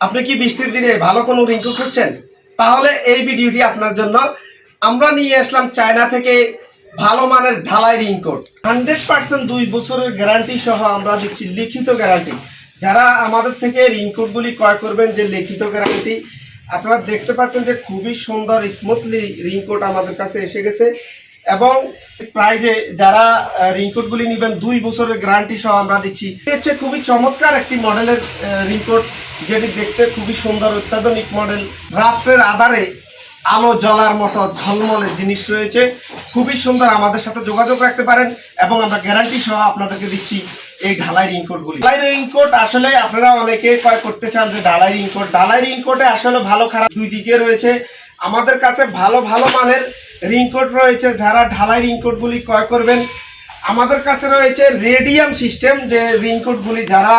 আপনি কি বৃষ্টির দিনে ভালো কোনো রিঙ্কু খুঁজছেন? তাহলে এই ভিডিওটি আপনার জন্য। আমরা নিয়ে আসলাম চায়না থেকে ভালো মানের ঢালাই রিংকোট হান্ড্রেড পার্সেন্ট দুই বছরের গ্যারান্টি সহ আমরা দিচ্ছি লিখিত গ্যারান্টি। যারা আমাদের থেকে রিংকোটগুলি ক্রয় করবেন যে লিখিত গ্যারান্টি, আপনারা দেখতে পাচ্ছেন যে খুবই সুন্দর স্মুথলি রিংকোট আমাদের কাছে এসে গেছে। এবং প্রাইজে যারা রিংকোটগুলি নেবেন, দুই বছরের গ্যারান্টি সহ আমরা দিচ্ছি। হচ্ছে খুবই চমৎকার একটি মডেলের রিংকোট যেটি দেখতে খুবই সুন্দর, অত্যাধুনিক মডেল রাত্রের আধারে আলো জ্বলার মতো ঝলমলে জিনিস রয়েছে। খুবই সুন্দর, আমাদের সাথে যোগাযোগ রাখতে পারেন এবং আমরা গ্যারান্টি সহ আপনাদেরকে দিচ্ছি এই ঢালাই রিংকোটগুলি ঢালাই রিংকোট আসলে আপনারা অনেকে ক্রয় করতে চান যে ঢালাই রিংকোট ঢালাই রিংকোটে আসলে ভালো খারাপ দুই দিকে রয়েছে। আমাদের কাছে ভালো ভালো মানের রিংকোট রয়েছে, যারা ঢালাই রিংকোটগুলি ক্রয় করবেন। আমাদের কাছে রয়েছে রেডিয়াম সিস্টেম, যে রিংকোটগুলি যারা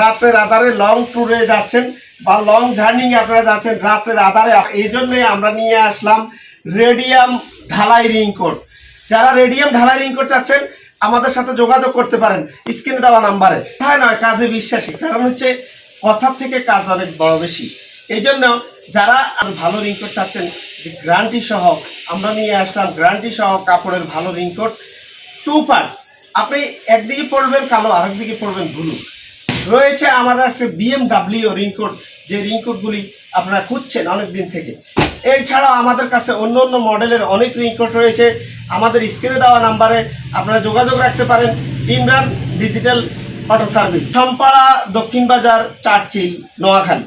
রাত্রের আধারে লং ট্যুরে যাচ্ছেন বা লং জার্নিং আপনারা যাচ্ছেন রাত্রের আধারে, এই জন্যই আমরা নিয়ে আসলাম রেডিয়াম ঢালাই রিংকোট যারা রেডিয়াম ঢালাই রিংকোট চাচ্ছেন, আমাদের সাথে যোগাযোগ করতে পারেন স্ক্রিনে দেওয়া নাম্বারে। হ্যাঁ নয়, কাজে বিশ্বাসী, কারণ হচ্ছে কথার থেকে কাজ অনেক বড় বেশি। এই জন্য যারা ভালো রিংকোট চাচ্ছেন যে গ্যারান্টি সহ আমরা নিয়ে আসলাম গ্যারান্টি সহ কাপড়ের ভালো রিংকোট টু পার্ট আপনি একদিকে পড়বেন কালো, আরেকদিকে পড়বেন ব্লু। রয়েছে আমাদের কাছে বিএমডাব্লিউ রিংকোট যে রিংকোটগুলি আপনারা খুঁজছেন অনেক দিন থেকে। এছাড়াও আমাদের কাছে অন্য অন্য মডেলের অনেক রিংকোট রয়েছে। আমাদের স্ক্রিনে দেওয়া নাম্বারে আপনারা যোগাযোগ রাখতে পারেন। Imran digital auto service Sampara Dakshin Bazar, Chatkil, Noakhali.